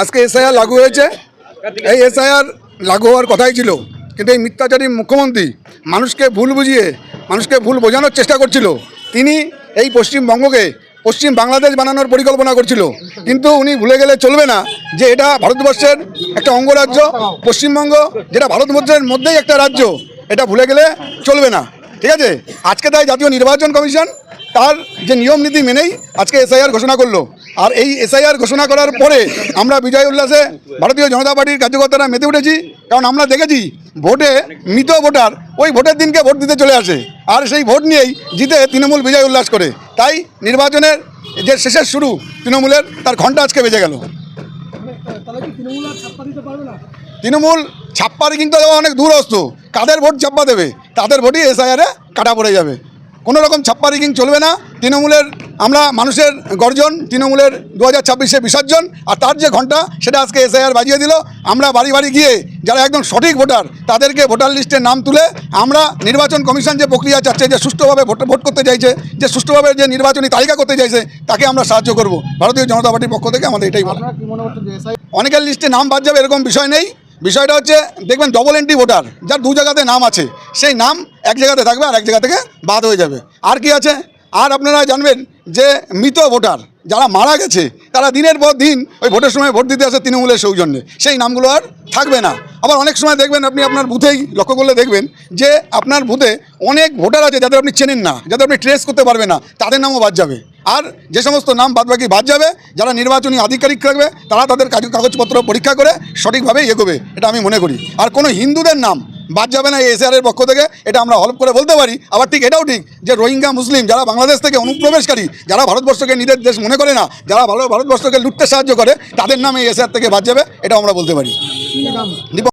আজকে এসআইআর লাগু হয়েছে। এই এসআইআর লাগু হওয়ার কথাই ছিল। কিন্তু এই মিথ্যাচারী মুখ্যমন্ত্রী মানুষকে ভুল বুঝিয়ে, মানুষকে ভুল বোঝানোর চেষ্টা করছিল। তিনি এই পশ্চিমবঙ্গকে পশ্চিম বাংলাদেশ বানানোর পরিকল্পনা করছিল। কিন্তু উনি ভুলে গেলে চলবে না যে এটা ভারতবর্ষের একটা অঙ্গরাজ্য, পশ্চিমবঙ্গ, যেটা ভারতবর্ষের মধ্যেই একটা রাজ্য। এটা ভুলে গেলে চলবে না। ঠিক আছে? আজকে তাই জাতীয় নির্বাচন কমিশন তার যে নিয়ম নীতি মেনেই আজকে এসআইআর ঘোষণা করল। আর এই এসআইআর ঘোষণা করার পরে আমরা বিজয় উল্লাসে ভারতীয় জনতা পার্টির কার্যকর্তারা মেতে উঠেছি, কারণ আমরা দেখেছি ভোটে মৃত ভোটার ওই ভোটের দিনকে ভোট দিতে চলে আসে। আর সেই ভোট নিয়েই জিতে তৃণমূল বিজয় উল্লাস করে। তাই নির্বাচনের যে শেষের শুরু, তৃণমূলের তার ঘণ্টা আজকে বেজে গেল। তৃণমূল ছাপ্পার কিন্তু অনেক দূর অস্ত কাদের ভোট চাপ্পা দেবে? তাদের ভোটই এসআইআরে কাটা পড়ে যাবে। কোনো রকম ছাপ্পা রিগিং চলবে না। তৃণমূলের আমরা মানুষের গর্জন তৃণমূলের দু হাজার ছাব্বিশে বিসর্জন আর তার যে ঘণ্টা সেটা আজকে এসআইআর বাজিয়ে দিল। আমরা বাড়ি বাড়ি গিয়ে যারা একদম সঠিক ভোটার তাদেরকে ভোটার লিস্টের নাম তুলে আমরা নির্বাচন কমিশন যে প্রক্রিয়া চাচ্ছে যে সুষ্ঠুভাবে ভোট ভোট করতে চাইছে যে সুষ্ঠুভাবে যে নির্বাচনী তালিকা করতে চাইছে তাকে আমরা সাহায্য করব। ভারতীয় জনতা পার্টির পক্ষ থেকে আমাদের এটাই বলা অনেকের লিস্টে নাম বাদ যাবে এরকম বিষয় নেই। বিষয়টা হচ্ছে, দেখবেন ডবল এন্ট্রি ভোটার যার দু জায়গাতে নাম আছে, সেই নাম এক জায়গাতে থাকবে আর এক জায়গা থেকে বাদ হয়ে যাবে। আর কি আছে? আর আপনারা জানবেন যে মৃত ভোটার যারা মারা গেছে, তারা দিনের পর দিন ওই ভোটের সময় ভোট দিতে আসে তৃণমূলের সৌজন্যে। সেই নামগুলো আর থাকবে না। আবার অনেক সময় দেখবেন আপনি আপনার বুথেই লক্ষ্য করলে দেখবেন যে আপনার বুথে অনেক ভোটার আছে যাদের আপনি চেনেন না, যাদের আপনি ট্রেস করতে পারবেন না, তাদের নামও বাদ যাবে। আর যে সমস্ত নাম বাদ বাকি বাদ যাবে যারা নির্বাচনী আধিকারিক রাখবে তারা তাদের কাগজপত্র পরীক্ষা করে সঠিকভাবে এগোবে এটা আমি মনে করি। আর কোনো হিন্দুদের নাম বাদ যাবে না এই এসআরের পক্ষ থেকে এটা আমরা হলপ করে বলতে পারি। আবার ঠিক এটাও ঠিক যে রোহিঙ্গা মুসলিম যারা বাংলাদেশ থেকে অনুপ্রবেশকারী যারা ভারতবর্ষকে নিজের দেশ মনে করে না যারা ভালো ভারতবর্ষকে লুটতে সাহায্য করে তাদের নামে এই এসআর থেকে বাদ যাবে এটা আমরা বলতে পারি।